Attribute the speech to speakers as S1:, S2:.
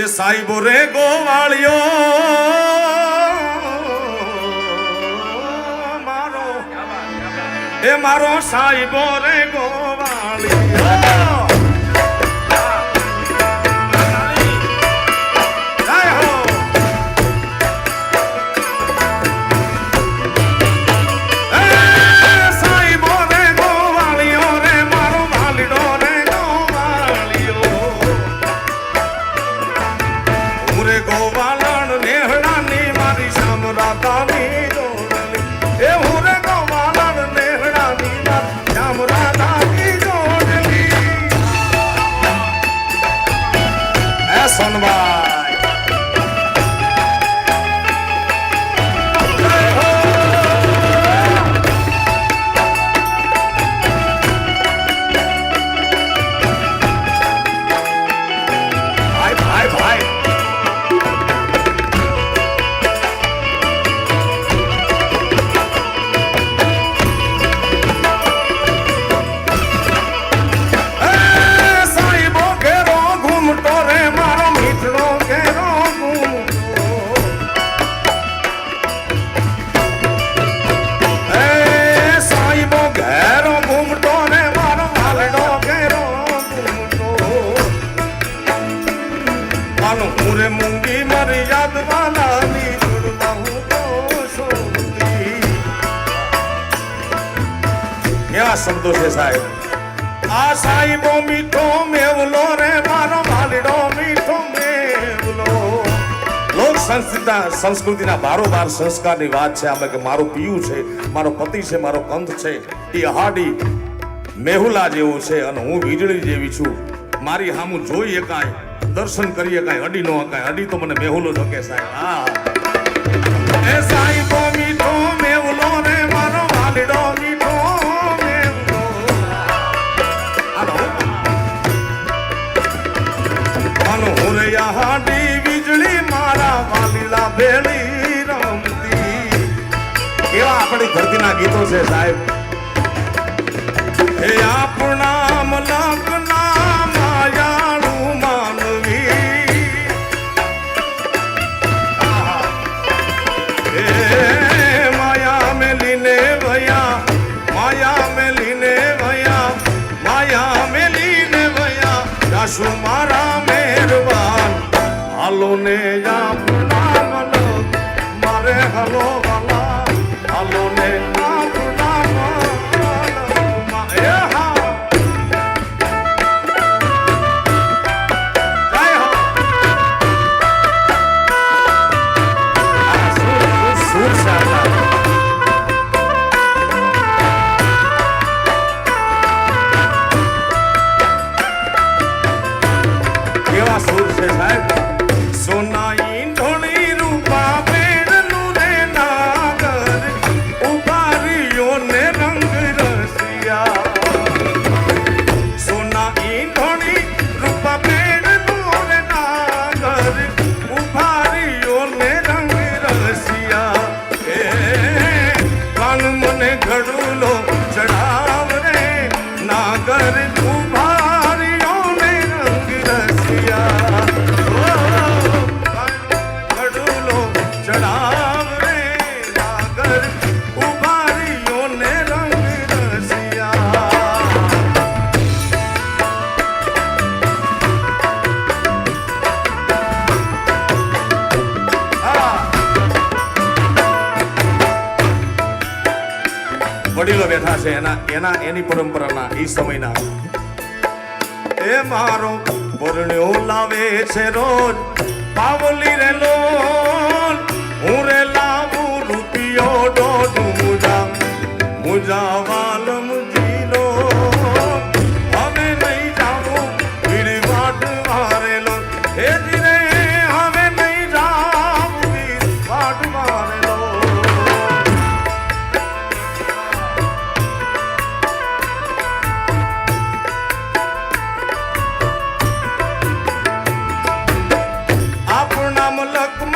S1: એ સાહેબો રે ગોવાળિયો. મારો એ મારો સાહેબો રે ગોવાળિયો. મુરે મૂંગી મારી યાદ વાલાની જોડવા હું તો શોધી કેવા શબ્દો છે સાહેબ? આ સાહેબો મીઠો મેવલો રે, મારો માલડો મીઠો મેવલો. લોક સંસ્કૃતિના સંસ્કૃતિના બારોબાર સંસ્કારની વાત છે. આમાં કે મારું પિયું છે, મારો પતિ છે, મારો કંથ છે, એ હાડી મેહુલા જેવું છે અને હું વીજળી જેવી છું. મારી હામું જોઈ એકાય દર્શન કરી એકાય અડી નો એકાય અડી તો મને મેહુલો જોકે સાહેબ. હા. એ સાહેબો મીઠો મારા વાલીલા ભેળી રમતી. એવા આપણી ધરતીના ગીતો છે સાહેબ. હે આપણા હાલો ને મારે હલો વાલા. હાલો ને. કેવા સુર છે સાહેબ? সোনা વડીલો બેઠા છે, એના એના, એની પરંપરાના એ સમયના. એ મારો પરણ્યો લાવે છે રોજ પાવલી રે લોન. હું રે લાવું રૂપિયો દોઢ મુજા મુજા આપણા